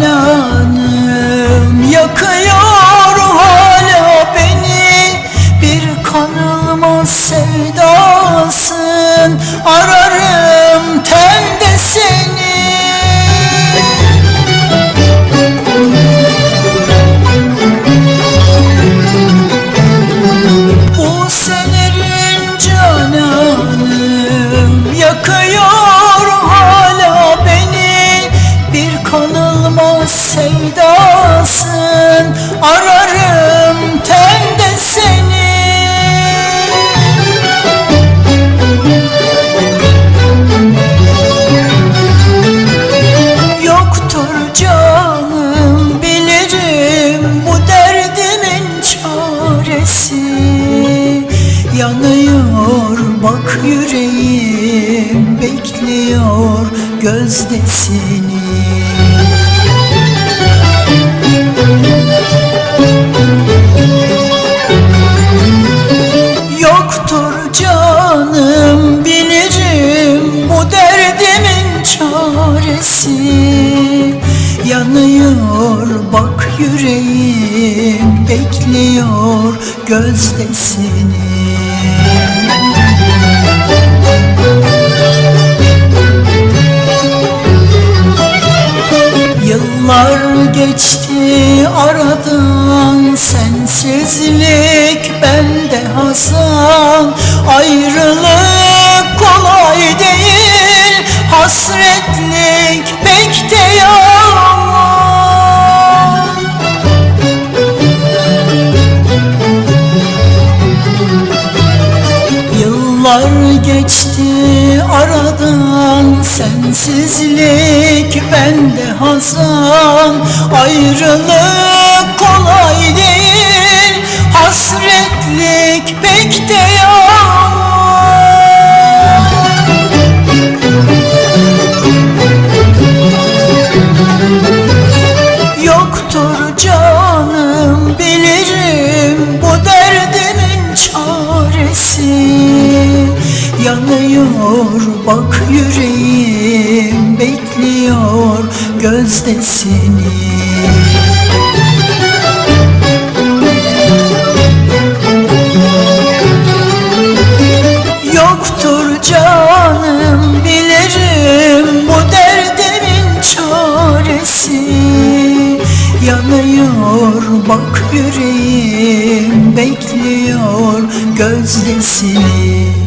cananım Yakıyor hala beni. Bir kanılmaz sevdasın Ararım tende seni. O senlerin cananım Yakıyor Yanıyor bak yüreğim bekliyor gözdesini. Yoktur canım bilirim bu derdimin çaresi. Yanıyor bak yüreğim bekliyor gözdesini. Yıllar geçti aradan Sensizlik bende hazan Ayrılık kolay değil Hasretlik pek de yaman. Yıllar geçti aradan Sensizlik bende hazan Ayrılık kolay değil Hasretlik pek de yaman Yoktur canım bilirim bu derdimin çaresi Yanıyor bak yüreğim bekliyor gözdesini. Yoktur canım bilirim bu derdimin çaresi. Yanıyor bak yüreğim bekliyor gözdesini